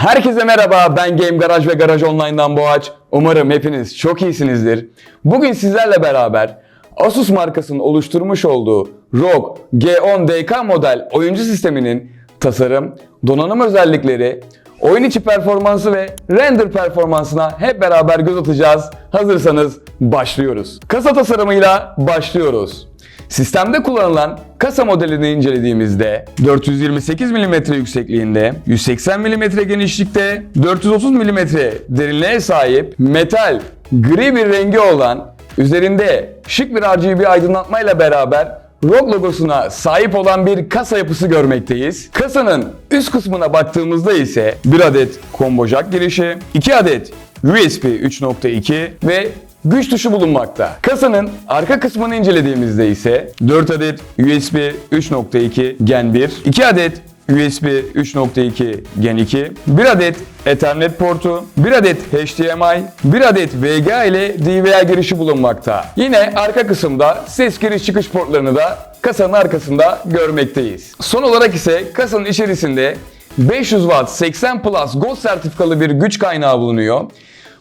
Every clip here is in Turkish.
Herkese merhaba, ben Game Garaj ve Garaj Online'dan Boğaç. Umarım hepiniz çok iyisinizdir. Bugün sizlerle beraber Asus markasının oluşturmuş olduğu ROG G10DK model oyuncu sisteminin tasarım, donanım özellikleri, oyun içi performansı ve render performansına hep beraber göz atacağız. Hazırsanız başlıyoruz. Kasa tasarımıyla başlıyoruz. Sistemde kullanılan kasa modelini incelediğimizde 428 mm yüksekliğinde, 180 mm genişlikte, 430 mm derinliğe sahip metal gri bir rengi olan, üzerinde şık bir RGB aydınlatmayla beraber ROG logosuna sahip olan bir kasa yapısı görmekteyiz. Kasanın üst kısmına baktığımızda ise bir adet combo jack girişi, 2 adet USB 3.2 ve güç tuşu bulunmakta. Kasanın arka kısmını incelediğimizde ise 4 adet USB 3.2 Gen 1, 2 adet USB 3.2 Gen 2, 1 adet Ethernet portu, 1 adet HDMI, 1 adet VGA ile DVI girişi bulunmakta. Yine arka kısımda ses giriş çıkış portlarını da kasanın arkasında görmekteyiz. Son olarak ise kasanın içerisinde 500 Watt 80 Plus Gold sertifikalı bir güç kaynağı bulunuyor.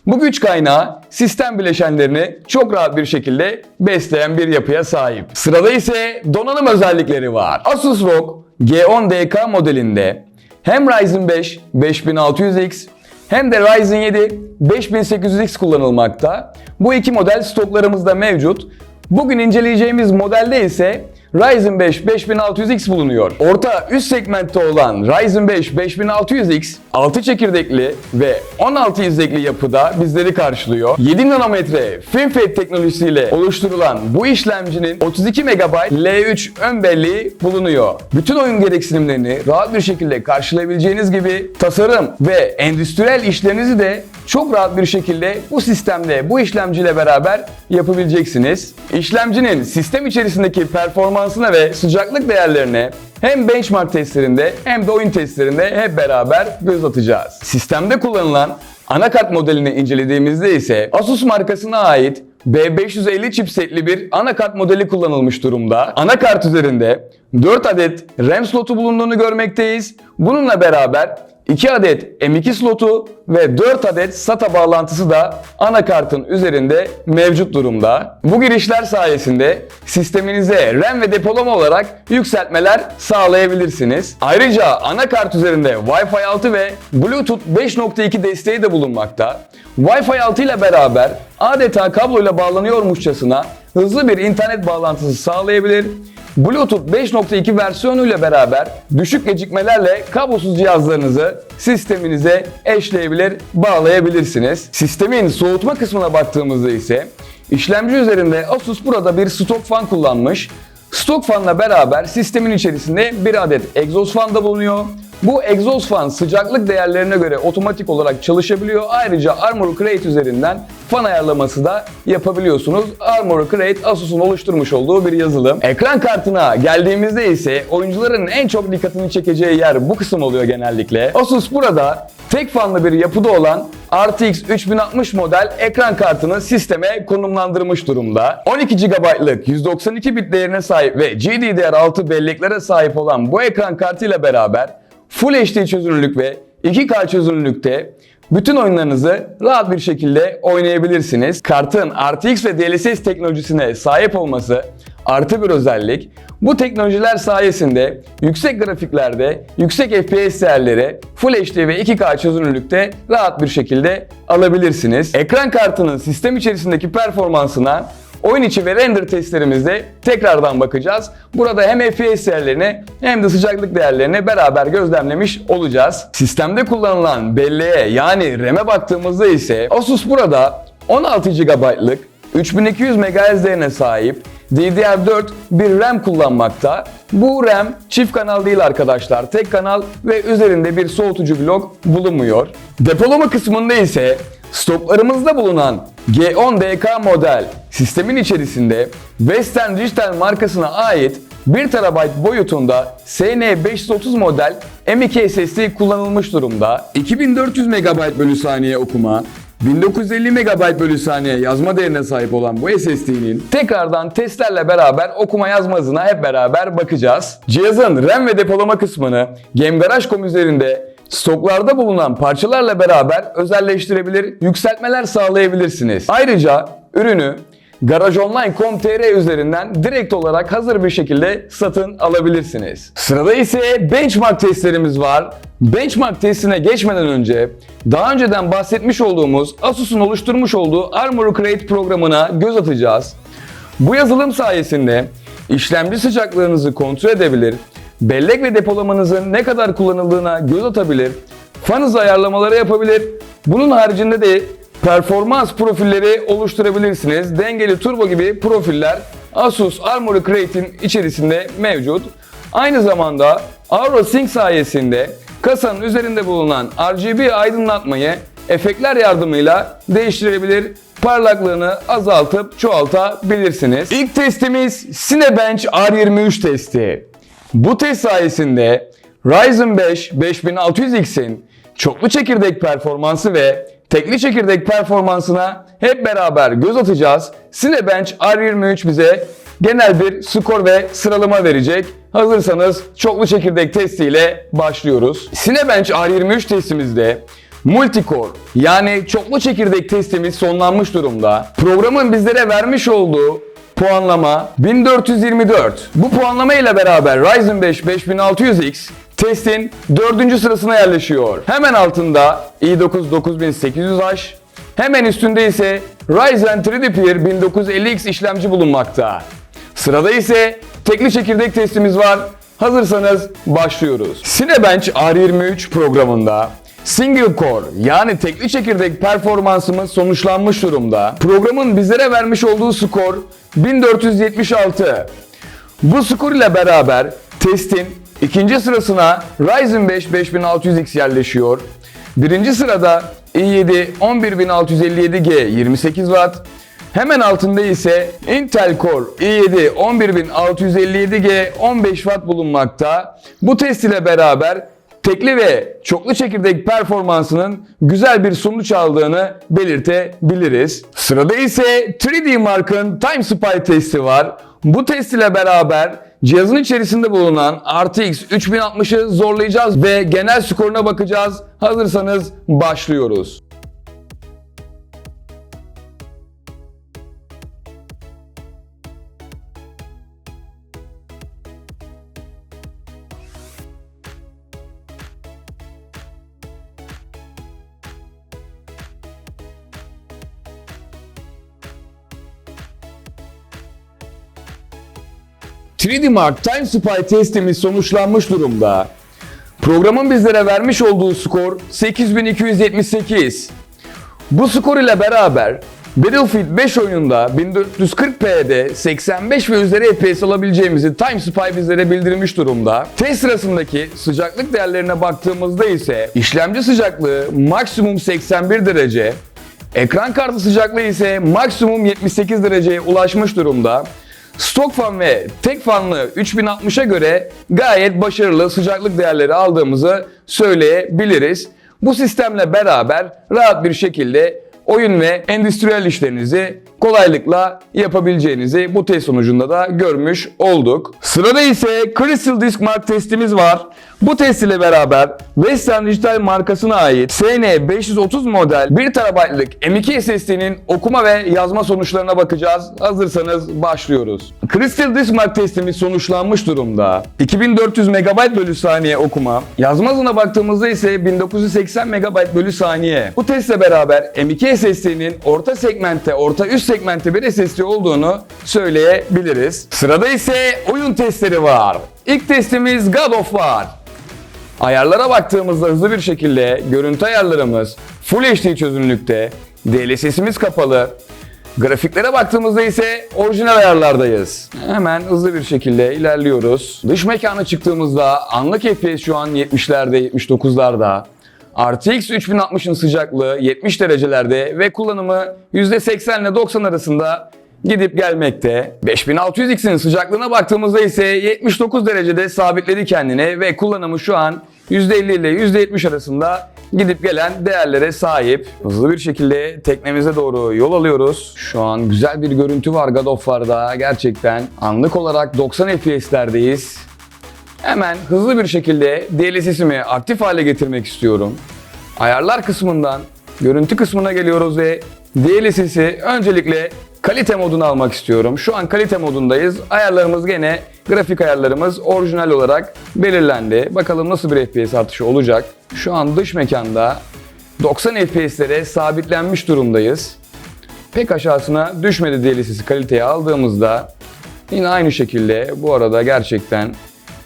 Bu güç kaynağı sistem bileşenlerini çok rahat bir şekilde besleyen bir yapıya sahip. Sırada ise donanım özellikleri var. Asus ROG G10DK modelinde hem Ryzen 5 5600X hem de Ryzen 7 5800X kullanılmakta. Bu iki model stoklarımızda mevcut. Bugün inceleyeceğimiz modelde ise Ryzen 5 5600X bulunuyor. Orta üst segmentte olan Ryzen 5 5600X 6 çekirdekli ve 16 izlekli yapıda bizleri karşılıyor. 7 nanometre FinFET teknolojisiyle oluşturulan bu işlemcinin 32 MB L3 ön belleği bulunuyor. Bütün oyun gereksinimlerini rahat bir şekilde karşılayabileceğiniz gibi tasarım ve endüstriyel işlerinizi de çok rahat bir şekilde bu sistemde, bu işlemciyle beraber yapabileceksiniz. İşlemcinin sistem içerisindeki performansına ve sıcaklık değerlerine hem benchmark testlerinde hem de oyun testlerinde hep beraber göz atacağız. Sistemde kullanılan anakart modelini incelediğimizde ise Asus markasına ait B550 chipsetli bir anakart modeli kullanılmış durumda. Anakart üzerinde 4 adet RAM slotu bulunduğunu görmekteyiz. Bununla beraber 2 adet M2 slotu ve 4 adet SATA bağlantısı da anakartın üzerinde mevcut durumda. Bu girişler sayesinde sisteminize RAM ve depolama olarak yükseltmeler sağlayabilirsiniz. Ayrıca anakart üzerinde Wi-Fi 6 ve Bluetooth 5.2 desteği de bulunmakta. Wi-Fi 6 ile beraber adeta kabloyla bağlanıyormuşçasına hızlı bir internet bağlantısı sağlayabilir. Bluetooth 5.2 versiyonuyla beraber düşük gecikmelerle kablosuz cihazlarınızı sisteminize eşleyebilir, bağlayabilirsiniz. Sistemin soğutma kısmına baktığımızda ise işlemci üzerinde Asus burada bir stok fan kullanmış. Stok fanla beraber sistemin içerisinde bir adet egzoz fan da bulunuyor. Bu egzoz fan sıcaklık değerlerine göre otomatik olarak çalışabiliyor. Ayrıca Armor Crate üzerinden fan ayarlaması da yapabiliyorsunuz. Armor Crate Asus'un oluşturmuş olduğu bir yazılım. Ekran kartına geldiğimizde ise oyuncuların en çok dikkatini çekeceği yer bu kısım oluyor genellikle. Asus burada tek fanlı bir yapıda olan RTX 3060 model ekran kartını sisteme konumlandırmış durumda. 12 GB'lık 192 bit değerine sahip ve GDDR6 belleklere sahip olan bu ekran kartıyla beraber Full HD çözünürlük ve 2K çözünürlükte bütün oyunlarınızı rahat bir şekilde oynayabilirsiniz. Kartın RTX ve DLSS teknolojisine sahip olması artı bir özellik. Bu teknolojiler sayesinde yüksek grafiklerde, yüksek FPS değerleri Full HD ve 2K çözünürlükte rahat bir şekilde alabilirsiniz. Ekran kartının sistem içerisindeki performansına Oyun içi ve render testlerimizde tekrardan bakacağız. Burada hem FPS değerlerini hem de sıcaklık değerlerini beraber gözlemlemiş olacağız. Sistemde kullanılan belleğe yani RAM'e baktığımızda ise Asus burada 16 GB'lık 3200 MHz değerine sahip DDR4 bir RAM kullanmakta. Bu RAM çift kanal değil arkadaşlar. Tek kanal ve üzerinde bir soğutucu blok bulunmuyor. Depolama kısmında ise Stoklarımızda bulunan G10DK model sistemin içerisinde Western Digital markasına ait 1 TB boyutunda SN530 model M.2 SSD kullanılmış durumda. 2400 MB bölü saniye okuma, 1950 MB bölü saniye yazma değerine sahip olan bu SSD'nin tekrardan testlerle beraber okuma yazma hızına hep beraber bakacağız. Cihazın RAM ve depolama kısmını GameGarage.com üzerinde stoklarda bulunan parçalarla beraber özelleştirebilir, yükseltmeler sağlayabilirsiniz. Ayrıca ürünü GarageOnline.com.tr üzerinden direkt olarak hazır bir şekilde satın alabilirsiniz. Sırada ise benchmark testlerimiz var. Benchmark testine geçmeden önce daha önceden bahsetmiş olduğumuz Asus'un oluşturmuş olduğu Armor Crate programına göz atacağız. Bu yazılım sayesinde işlemci sıcaklığınızı kontrol edebilir, bellek ve depolamanızın ne kadar kullanıldığına göz atabilir, fan hızı ayarlamaları yapabilir. Bunun haricinde de performans profilleri oluşturabilirsiniz. Dengeli turbo gibi profiller Asus Armoury Crate'in içerisinde mevcut. Aynı zamanda AuroSync sayesinde kasanın üzerinde bulunan RGB aydınlatmayı efektler yardımıyla değiştirebilir, parlaklığını azaltıp çoğaltabilirsiniz. İlk testimiz Cinebench R23 testi. Bu test sayesinde Ryzen 5 5600X'in çoklu çekirdek performansı ve tekli çekirdek performansına hep beraber göz atacağız. Cinebench R23 bize genel bir skor ve sıralama verecek. Hazırsanız çoklu çekirdek testiyle başlıyoruz. Cinebench R23 testimizde Multicore yani çoklu çekirdek testimiz sonlanmış durumda. Programın bizlere vermiş olduğu puanlama 1424. Bu puanlama ile beraber Ryzen 5 5600X testin 4. sırasına yerleşiyor. Hemen altında i9 9800H, hemen üstünde ise Ryzen 3D Peer 1950X işlemci bulunmakta. Sırada ise tekli çekirdek testimiz var. Hazırsanız başlıyoruz. Cinebench R23 programında Single Core yani tekli çekirdek performansımız sonuçlanmış durumda. Programın bizlere vermiş olduğu skor 1476. Bu skor ile beraber testin ikinci sırasına Ryzen 5 5600X yerleşiyor. Birinci sırada i7 11657G 28 Watt. Hemen altında ise Intel Core i7 11657G 15 Watt bulunmakta. Bu test ile beraber tekli ve çoklu çekirdek performansının güzel bir sonuç aldığını belirtebiliriz. Sırada ise 3D Mark'ın Time Spy testi var. Bu test ile beraber cihazın içerisinde bulunan RTX 3060'ı zorlayacağız ve genel skoruna bakacağız. Hazırsanız başlıyoruz. ...3D Mark Time Spy testimiz sonuçlanmış durumda. Programın bizlere vermiş olduğu skor 8278. Bu skor ile beraber Battlefield 5 oyununda 1440p'de 85 ve üzeri FPS alabileceğimizi Time Spy bizlere bildirmiş durumda. Test sırasındaki sıcaklık değerlerine baktığımızda ise işlemci sıcaklığı maksimum 81 derece, ekran kartı sıcaklığı ise maksimum 78 dereceye ulaşmış durumda. Stok fan ve tek fanlı 3060'a göre gayet başarılı sıcaklık değerleri aldığımızı söyleyebiliriz. Bu sistemle beraber rahat bir şekilde oyun ve endüstriyel işlerinizi kolaylıkla yapabileceğinizi bu test sonucunda da görmüş olduk. Sırada ise Crystal Disk Mark testimiz var. Bu test ile beraber Western Digital markasına ait SN530 model 1 TB'lık M2 SSD'nin okuma ve yazma sonuçlarına bakacağız. Hazırsanız başlıyoruz. Crystal Disk Mark testimiz sonuçlanmış durumda. 2400 MB bölü saniye okuma. Yazma hızına baktığımızda ise 1980 MB bölü saniye. Bu testle beraber M2 SSD'nin orta segmentte, orta üst segmentte bir SSD olduğunu söyleyebiliriz. Sırada ise oyun testleri var. İlk testimiz God of War. Ayarlara baktığımızda hızlı bir şekilde görüntü ayarlarımız Full HD çözünürlükte, DLSS'imiz kapalı. Grafiklere baktığımızda ise orijinal ayarlardayız. Hemen hızlı bir şekilde ilerliyoruz. Dış mekana çıktığımızda anlık FPS şu an 70'lerde, 79'larda. RTX 3060'ın sıcaklığı 70 derecelerde ve kullanımı %80 ile 90 arasında gidip gelmekte. 5600X'in sıcaklığına baktığımızda ise 79 derecede sabitledi kendini ve kullanımı şu an %50 ile %70 arasında gidip gelen değerlere sahip. Hızlı bir şekilde teknemize doğru yol alıyoruz. Şu an güzel bir görüntü var God of War'da. Gerçekten anlık olarak 90 FPS'lerdeyiz. Hemen hızlı bir şekilde DLSS'imi aktif hale getirmek istiyorum. Ayarlar kısmından görüntü kısmına geliyoruz ve DLSS'i öncelikle kalite moduna almak istiyorum. Şu an kalite modundayız. Ayarlarımız gene grafik ayarlarımız orijinal olarak belirlendi. Bakalım nasıl bir FPS artışı olacak. Şu an dış mekanda 90 FPS'lere sabitlenmiş durumdayız. Pek aşağısına düşmedi DLSS'i kaliteye aldığımızda yine aynı şekilde bu arada gerçekten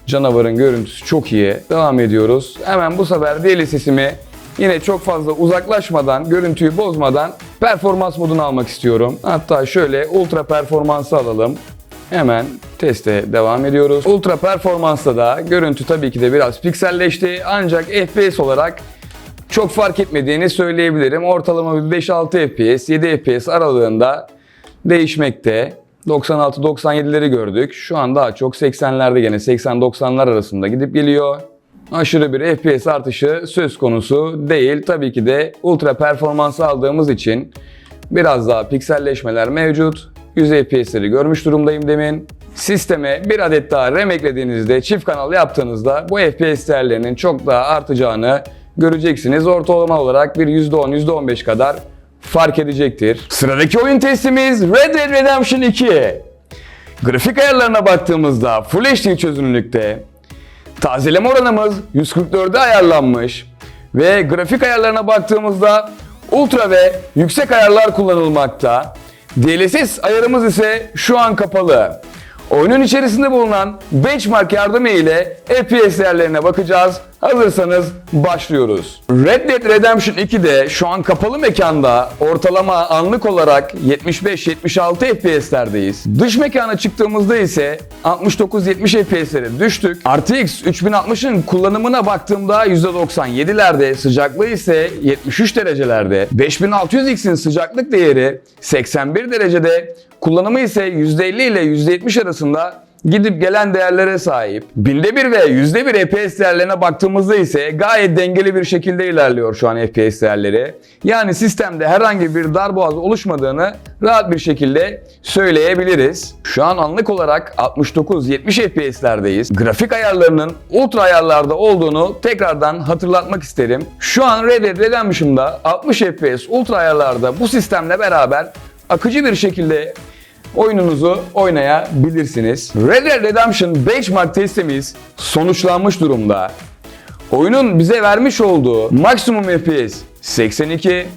canavarın görüntüsü çok iyi. Devam ediyoruz. Hemen bu sefer DLSS'imi yine çok fazla uzaklaşmadan, görüntüyü bozmadan performans moduna almak istiyorum. Hatta şöyle ultra performansı alalım. Hemen teste devam ediyoruz. Ultra performansta da görüntü tabii ki de biraz pikselleşti. Ancak FPS olarak çok fark etmediğini söyleyebilirim. Ortalama bir 5-6 FPS, 7 FPS aralığında değişmekte. 96-97'leri gördük. Şu an daha çok 80'lerde gene 80-90'lar arasında gidip geliyor. Aşırı bir FPS artışı söz konusu değil. Tabii ki de ultra performans aldığımız için biraz daha pikselleşmeler mevcut. 100 FPS'leri görmüş durumdayım demin. Sisteme bir adet daha RAM eklediğinizde, çift kanal yaptığınızda bu FPS değerlerinin çok daha artacağını göreceksiniz. Ortalama olarak bir %10, %15 kadar fark edecektir. Sıradaki oyun testimiz Red Dead Redemption 2. Grafik ayarlarına baktığımızda Full HD çözünürlükte. Tazeleme oranımız 144'e ayarlanmış ve grafik ayarlarına baktığımızda ultra ve yüksek ayarlar kullanılmakta. DLSS ayarımız ise şu an kapalı. Oyunun içerisinde bulunan benchmark yardımı ile FPS değerlerine bakacağız. Hazırsanız başlıyoruz. Red Dead Redemption 2'de şu an kapalı mekanda ortalama anlık olarak 75-76 FPS'lerdeyiz. Dış mekana çıktığımızda ise 69-70 FPS'lere düştük. RTX 3060'ın kullanımına baktığımda %97'lerde, sıcaklığı ise 73 derecelerde. 5600X'in sıcaklık değeri 81 derecede, kullanımı ise %50 ile %70 arasında gidip gelen değerlere sahip. Binde bir ve yüzde bir FPS değerlerine baktığımızda ise gayet dengeli bir şekilde ilerliyor şu an FPS değerleri. Yani sistemde herhangi bir darboğaz oluşmadığını rahat bir şekilde söyleyebiliriz. Şu an anlık olarak 69-70 FPS'lerdeyiz. Grafik ayarlarının ultra ayarlarda olduğunu tekrardan hatırlatmak isterim. Şu an Red Dead Redemption'da 60 FPS ultra ayarlarda bu sistemle beraber akıcı bir şekilde oyununuzu oynayabilirsiniz. Red Dead Redemption benchmark testimiz sonuçlanmış durumda. Oyunun bize vermiş olduğu maksimum FPS 82,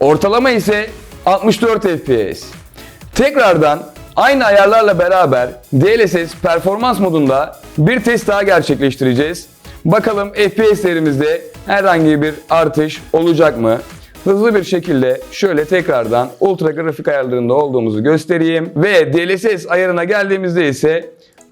ortalama ise 64 FPS. Tekrardan aynı ayarlarla beraber DLSS performans modunda bir test daha gerçekleştireceğiz. Bakalım FPS'lerimizde herhangi bir artış olacak mı? Hızlı bir şekilde şöyle tekrardan ultra grafik ayarlarında olduğumuzu göstereyim. Ve DLSS ayarına geldiğimizde ise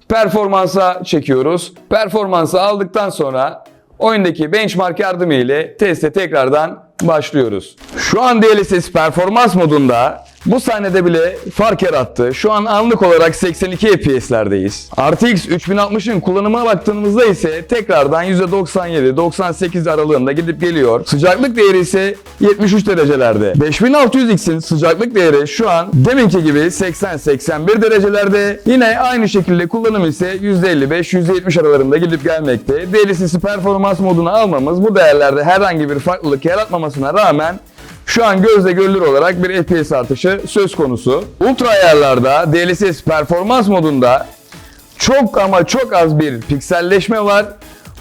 performansa çekiyoruz. Performansı aldıktan sonra oyundaki benchmark yardımı ile teste tekrardan başlıyoruz. Şu an DLSS performans modunda bu sahnede bile fark yarattı. Şu an anlık olarak 82 FPS'lerdeyiz. RTX 3060'ın kullanımına baktığımızda ise tekrardan %97-98 aralığında gidip geliyor. Sıcaklık değeri ise 73 derecelerde. 5600X'in sıcaklık değeri şu an deminki gibi 80-81 derecelerde. Yine aynı şekilde kullanım ise %55-%70 aralarında gidip gelmekte. DLSS performans moduna almamız bu değerlerde herhangi bir farklılık yaratmamasına rağmen şu an gözle görülür olarak bir FPS artışı söz konusu. Ultra ayarlarda DLSS performans modunda çok ama çok az bir pikselleşme var.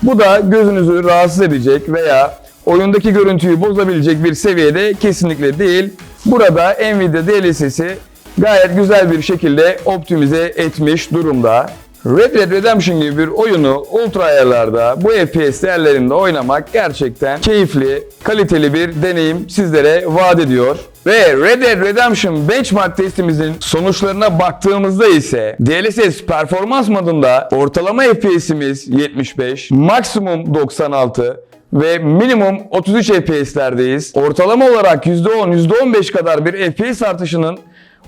Bu da gözünüzü rahatsız edecek veya oyundaki görüntüyü bozabilecek bir seviyede kesinlikle değil. Burada Nvidia DLSS'i gayet güzel bir şekilde optimize etmiş durumda. Red Dead Redemption gibi bir oyunu ultra ayarlarda bu FPS değerlerinde oynamak gerçekten keyifli, kaliteli bir deneyim sizlere vaat ediyor. Ve Red Dead Redemption benchmark testimizin sonuçlarına baktığımızda ise DLSS performans modunda ortalama FPS'imiz 75, maksimum 96, ve minimum 33 FPS'lerdeyiz. Ortalama olarak %10, %15 kadar bir FPS artışının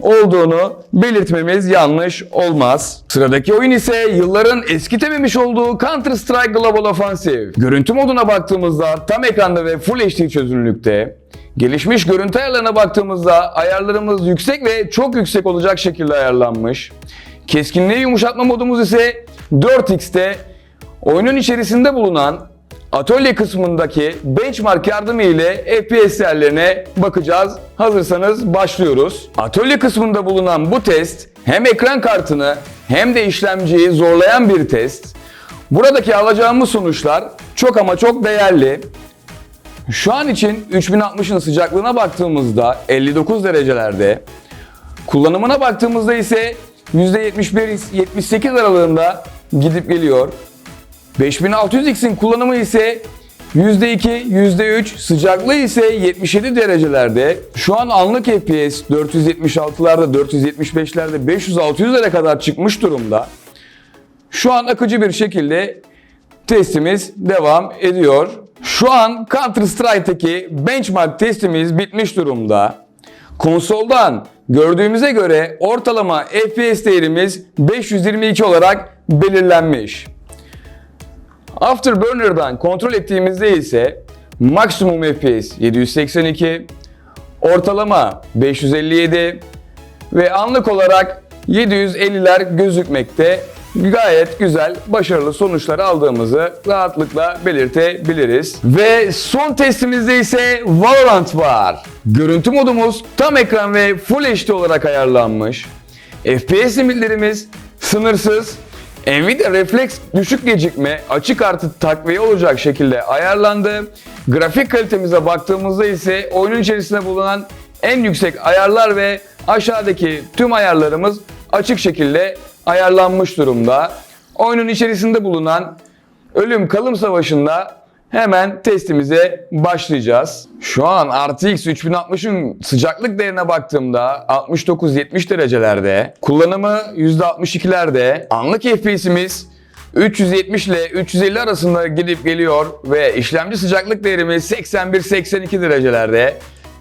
olduğunu belirtmemiz yanlış olmaz. Sıradaki oyun ise yılların eskitememiş olduğu Counter Strike Global Offensive. Görüntü moduna baktığımızda tam ekranda ve Full HD çözünürlükte. Gelişmiş görüntü ayarlarına baktığımızda ayarlarımız yüksek ve çok yüksek olacak şekilde ayarlanmış. Keskinliği yumuşatma modumuz ise 4x'te oyunun içerisinde bulunan atölye kısmındaki benchmark yardımı ile FPS değerlerine bakacağız. Hazırsanız başlıyoruz. Atölye kısmında bulunan bu test hem ekran kartını hem de işlemciyi zorlayan bir test. Buradaki alacağımız sonuçlar çok ama çok değerli. Şu an için 3060'ın sıcaklığına baktığımızda 59 derecelerde, kullanımına baktığımızda ise %71-78 aralığında gidip geliyor. 5600X'in kullanımı ise %2, %3, sıcaklığı ise 77 derecelerde. Şu an anlık FPS 476'larda, 475'lerde, 500-600'lere kadar çıkmış durumda. Şu an akıcı bir şekilde testimiz devam ediyor. Şu an Counter Strike'daki benchmark testimiz bitmiş durumda. Konsoldan gördüğümüze göre ortalama FPS değerimiz 522 olarak belirlenmiş. Afterburner'dan kontrol ettiğimizde ise maksimum FPS 782, ortalama 557 ve anlık olarak 750'ler gözükmekte. Gayet güzel, başarılı sonuçlar aldığımızı rahatlıkla belirtebiliriz. Ve son testimizde ise Valorant var. Görüntü modumuz tam ekran ve Full HD olarak ayarlanmış. FPS limitlerimiz sınırsız. Nvidia Reflex düşük gecikme açık artı takviye olacak şekilde ayarlandı. Grafik kalitemize baktığımızda ise oyunun içerisinde bulunan en yüksek ayarlar ve aşağıdaki tüm ayarlarımız açık şekilde ayarlanmış durumda. Oyunun içerisinde bulunan ölüm kalım savaşında hemen testimize başlayacağız. Şu an RTX 3060'ın sıcaklık değerine baktığımda 69-70 derecelerde, kullanımı %62'lerde, anlık FPS'imiz 370 ile 350 arasında gidip geliyor ve işlemci sıcaklık değerimiz 81-82 derecelerde.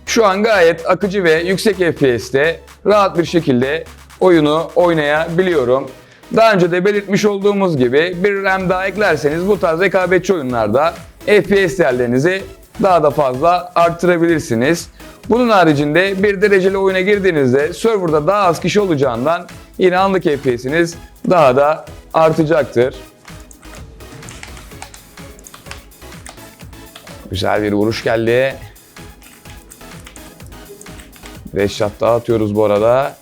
Şu an gayet akıcı ve yüksek FPS'te rahat bir şekilde oyunu oynayabiliyorum. Daha önce de belirtmiş olduğumuz gibi bir RAM daha eklerseniz bu tarz rekabetçi oyunlarda FPS değerlerinizi daha da fazla arttırabilirsiniz. Bunun haricinde bir dereceli oyuna girdiğinizde serverda daha az kişi olacağından yine anlık FPS'iniz daha da artacaktır. Güzel bir vuruş geldi. 5 shot daha atıyoruz bu arada.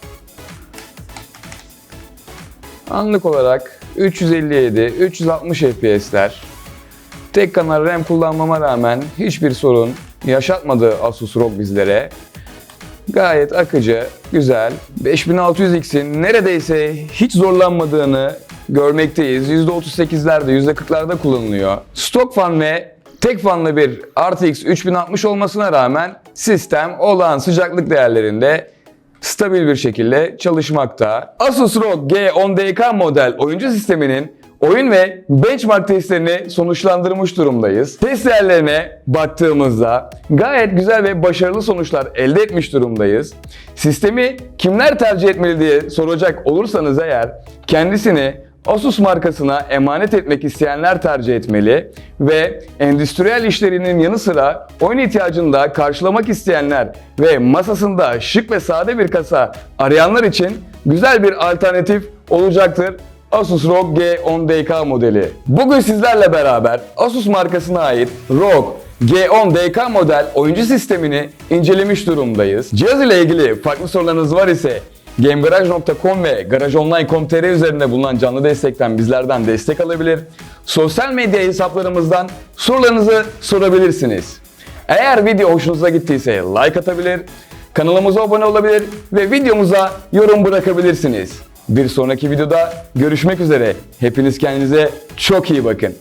Anlık olarak 357, 360 FPS'ler. Tek kanal RAM kullanmama rağmen hiçbir sorun yaşatmadı Asus ROG bizlere. Gayet akıcı, güzel. 5600X'in neredeyse hiç zorlanmadığını görmekteyiz. %38'lerde, %40'larda kullanılıyor. Stok fan ve tek fanlı bir RTX 3060 olmasına rağmen sistem olağan sıcaklık değerlerinde stabil bir şekilde çalışmakta. Asus ROG G10DK model oyuncu sisteminin oyun ve benchmark testlerini sonuçlandırmış durumdayız. Test değerlerine baktığımızda gayet güzel ve başarılı sonuçlar elde etmiş durumdayız. Sistemi kimler tercih etmeli diye soracak olursanız eğer kendisini Asus markasına emanet etmek isteyenler tercih etmeli ve endüstriyel işlerinin yanı sıra oyun ihtiyacını da karşılamak isteyenler ve masasında şık ve sade bir kasa arayanlar için güzel bir alternatif olacaktır. Asus ROG G10DK modeli. Bugün sizlerle beraber Asus markasına ait ROG G10DK model oyuncu sistemini incelemiş durumdayız. Cihaz ile ilgili farklı sorularınız var ise GameGarage.com ve GarageOnline.com.tr üzerinde bulunan canlı destekten bizlerden destek alabilir. Sosyal medya hesaplarımızdan sorularınızı sorabilirsiniz. Eğer video hoşunuza gittiyse like atabilir, kanalımıza abone olabilir ve videomuza yorum bırakabilirsiniz. Bir sonraki videoda görüşmek üzere. Hepiniz kendinize çok iyi bakın.